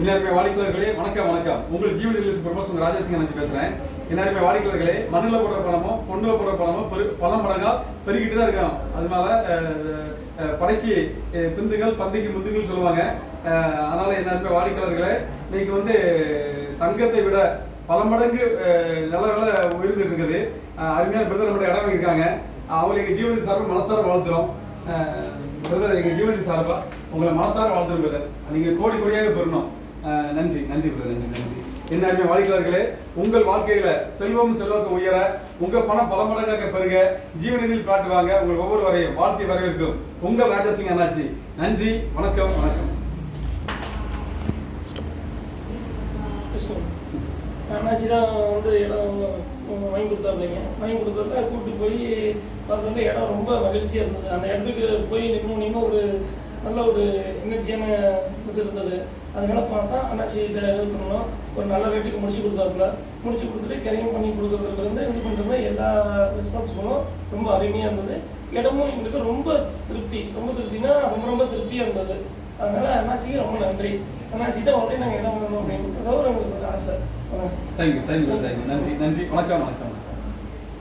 எல்லாருமே வாடிக்கையாளர்களே வணக்கம் வணக்கம். உங்கள் ஜீவன ரிலீஸ் ப்ரொமோஸ் உங்கள் ராஜேசிங்க நினைச்சு பேசுகிறேன் எல்லாருமே வாடிக்கையாளர்களே மண்ணில் போடுற பணமும் பொண்ணில் போடுற பணமும் பெரு பல மடங்காக பெருகிட்டு தான் இருக்கணும் அதனால படைக்கு பிந்துகள் பந்திக்கு முந்துகள் சொல்லுவாங்க. அதனால் அதனால எல்லாருமே வாடிக்கையாளர்களே இன்னைக்கு வந்து தங்கத்தை விட பல மடங்கு அஹ், நில விலை உயர்ந்துட்டு இருக்குது. அருமையான பிரதர் நம்மளுடைய இடம் இருக்காங்க அவங்களுக்கு ஜீவனி சார்பாக மனசார வாழ்த்துறோம். பிரதர் எங்கள் ஜீவனி சார்பாக உங்களை மனசார வாழ்த்துறோம் பிரதர். நீங்கள் கோடி கோடியாக பெறணும். நன்றி நன்றி பிரதர் நன்றி நன்றி. என்ன வாடிக்கையாளர்களே உங்கள் வாழ்க்கையில செல்வம் செல்வாக்கு உயர உங்க பணம் பல மடங்காக பெருக ஜீவநிதியில் காட்டுவாங்க உங்கள் ஒவ்வொரு வரையும் வாழ்த்தி வரவேற்கும் உங்கள் ராஜசிங் அண்ணாச்சி. நன்றி வணக்கம் வணக்கம். அண்ணாச்சி தான் வந்து இடம் வாங்கி கொடுத்தாப்லைங்க வாங்கி கொடுத்ததுல கூப்பிட்டு போய் பார்த்தோன்னா இடம் ரொம்ப மகிழ்ச்சியாக இருந்தது. அந்த இடத்துக்கு போய் நின்று நின்று ஒரு நல்ல ஒரு எனர்ஜியான இது இருந்தது. அதனால பார்த்தா அண்ணாச்சி இதை இது பண்ணணும் ஒரு நல்ல ரேட்டுக்கு முடிச்சு கொடுத்தாப்புல. முடிச்சு கொடுத்துட்டு கரையும் பண்ணி கொடுக்குறதுலேருந்து இது பண்ணுறது எல்லா ரெஸ்பான்ஸ்களும் ரொம்ப அருமையாக இருந்தது. இடமும் எங்களுக்கு ரொம்ப திருப்தி. ரொம்ப திருப்தினா ரொம்ப ரொம்ப திருப்தியாக இருந்தது. அதனால அண்ணாச்சிக்கு ரொம்ப நன்றி. அண்ணாச்சிட்ட உடனே நாங்கள் இடம் வாங்கணும் அப்படின்றத ஒரு எங்களுக்கு ஒரு ஆசை. தேங்க்யூ தேங்க்யூ தேங்க்யூ நன்றி நன்றி. வணக்கம் வணக்கம்.